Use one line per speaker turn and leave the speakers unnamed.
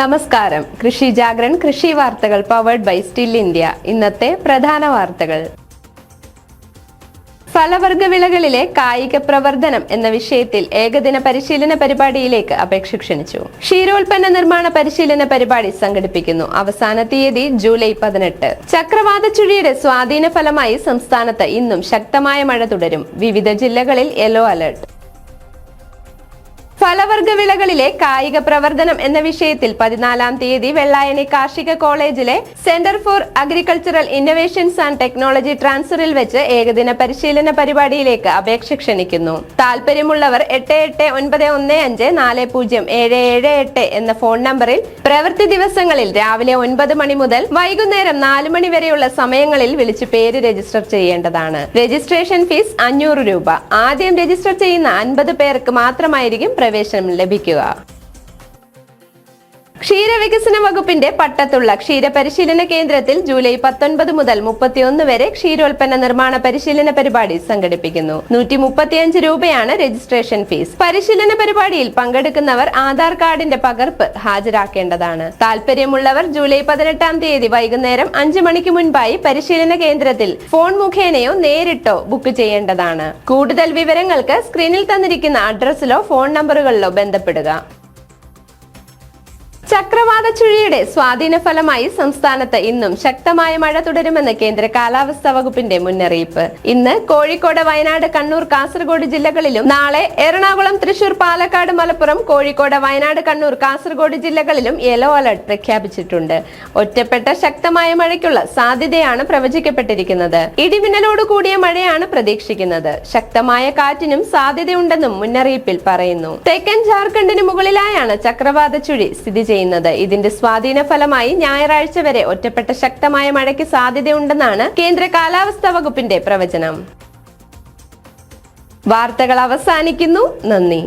നമസ്കാരം കൃഷി ജാഗ്രൻ കൃഷി വാർത്തകൾ പവേർഡ് ബൈ സ്റ്റിൽ ഇന്ത്യ ഇന്നത്തെ പ്രധാന വാർത്തകൾ ഫലവർഗ വിളകളിലെ കായിക പ്രവർത്തനം എന്ന വിഷയത്തിൽ ഏകദിന പരിശീലന പരിപാടിയിലേക്ക് അപേക്ഷ ക്ഷണിച്ചു ക്ഷീരോൽപ്പന്ന നിർമ്മാണ പരിശീലന പരിപാടി സംഘടിപ്പിക്കുന്നു അവസാന തീയതി ജൂലൈ പതിനെട്ട് ചക്രവാത ചുഴിയുടെ സ്വാധീന ഫലമായി സംസ്ഥാനത്ത് ഇന്നും ശക്തമായ മഴ തുടരും വിവിധ ജില്ലകളിൽ യെല്ലോ അലർട്ട് ഫലവർഗ വിളകളിലെ കായിക പ്രവർത്തനം എന്ന വിഷയത്തിൽ പതിനാലാം തീയതി വെള്ളായണി കാർഷിക കോളേജിലെ centre for agricultural innovations and technology ട്രാൻസ്ഫറിൽ വെച്ച് ഏകദിന പരിശീലന പരിപാടിയിലേക്ക് അപേക്ഷ ക്ഷണിക്കുന്നു താല്പര്യമുള്ളവർ എട്ട് എട്ട് ഒൻപത് ഒന്ന് അഞ്ച് നാല് പൂജ്യം ഏഴ് ഏഴ് എട്ട് എന്ന ഫോൺ നമ്പറിൽ പ്രവൃത്തി ദിവസങ്ങളിൽ രാവിലെ ഒൻപത് മണി മുതൽ വൈകുന്നേരം നാല് മണി വരെയുള്ള സമയങ്ങളിൽ വിളിച്ച് പേര് രജിസ്റ്റർ ചെയ്യേണ്ടതാണ് രജിസ്ട്രേഷൻ ഫീസ് അഞ്ഞൂറ് രൂപ ആദ്യം രജിസ്റ്റർ ചെയ്യുന്ന അൻപത് പേർക്ക് മാത്രമായിരിക്കും പ്രവേശനം പ്രവേശനം ലഭിക്കുക ക്ഷീരവികസന വകുപ്പിന്റെ പട്ടത്തുള്ള ക്ഷീരപരിശീലന കേന്ദ്രത്തിൽ ജൂലൈ പത്തൊൻപത് മുതൽ മുപ്പത്തിയൊന്ന് വരെ ക്ഷീരോൽപ്പന്ന നിർമ്മാണ പരിശീലന പരിപാടി സംഘടിപ്പിക്കുന്നു നൂറ്റി മുപ്പത്തിയഞ്ച് രൂപയാണ് രജിസ്ട്രേഷൻ ഫീസ് പരിശീലന പരിപാടിയിൽ പങ്കെടുക്കുന്നവർ ആധാർ കാർഡിന്റെ പകർപ്പ് ഹാജരാക്കേണ്ടതാണ് താല്പര്യമുള്ളവർ ജൂലൈ പതിനെട്ടാം തീയതി വൈകുന്നേരം അഞ്ചു മണിക്ക് മുൻപായി പരിശീലന കേന്ദ്രത്തിൽ ഫോൺ മുഖേനയോ നേരിട്ടോ ബുക്ക് ചെയ്യേണ്ടതാണ് കൂടുതൽ വിവരങ്ങൾക്ക് സ്ക്രീനിൽ തന്നിരിക്കുന്ന അഡ്രസ്സിലോ ഫോൺ നമ്പറുകളിലോ ബന്ധപ്പെടുക ചക്രവാത ചുഴിയുടെ സ്വാധീന ഫലമായി സംസ്ഥാനത്ത് ഇന്നും ശക്തമായ മഴ തുടരുമെന്ന് കേന്ദ്ര കാലാവസ്ഥാ വകുപ്പിന്റെ മുന്നറിയിപ്പ് ഇന്ന് കോഴിക്കോട് വയനാട് കണ്ണൂർ കാസർഗോഡ് ജില്ലകളിലും നാളെ എറണാകുളം തൃശൂർ പാലക്കാട് മലപ്പുറം കോഴിക്കോട് വയനാട് കണ്ണൂർ കാസർഗോഡ് ജില്ലകളിലും യെല്ലോ അലർട്ട് പ്രഖ്യാപിച്ചിട്ടുണ്ട് ഒറ്റപ്പെട്ട ശക്തമായ മഴയ്ക്കുള്ള സാധ്യതയാണ് പ്രവചിക്കപ്പെട്ടിരിക്കുന്നത് ഇടിമിന്നലോട് കൂടിയ മഴയാണ് പ്രതീക്ഷിക്കുന്നത് ശക്തമായ കാറ്റിനും സാധ്യതയുണ്ടെന്നും മുന്നറിയിപ്പിൽ പറയുന്നു തെക്കൻ ജാർഖണ്ഡിന് മുകളിലായാണ് ചക്രവാത ചുഴി സ്ഥിതി ചെയ്യുന്നത് ചെയ്യുന്നത് ഇതിന്റെ സ്വാധീന ഫലമായി ഞായറാഴ്ച വരെ ഒറ്റപ്പെട്ട ശക്തമായ മഴയ്ക്ക് സാധ്യതയുണ്ടെന്നാണ് കേന്ദ്ര കാലാവസ്ഥാ വകുപ്പിന്റെ പ്രവചനം വാർത്തകൾ അവസാനിക്കുന്നു നന്ദി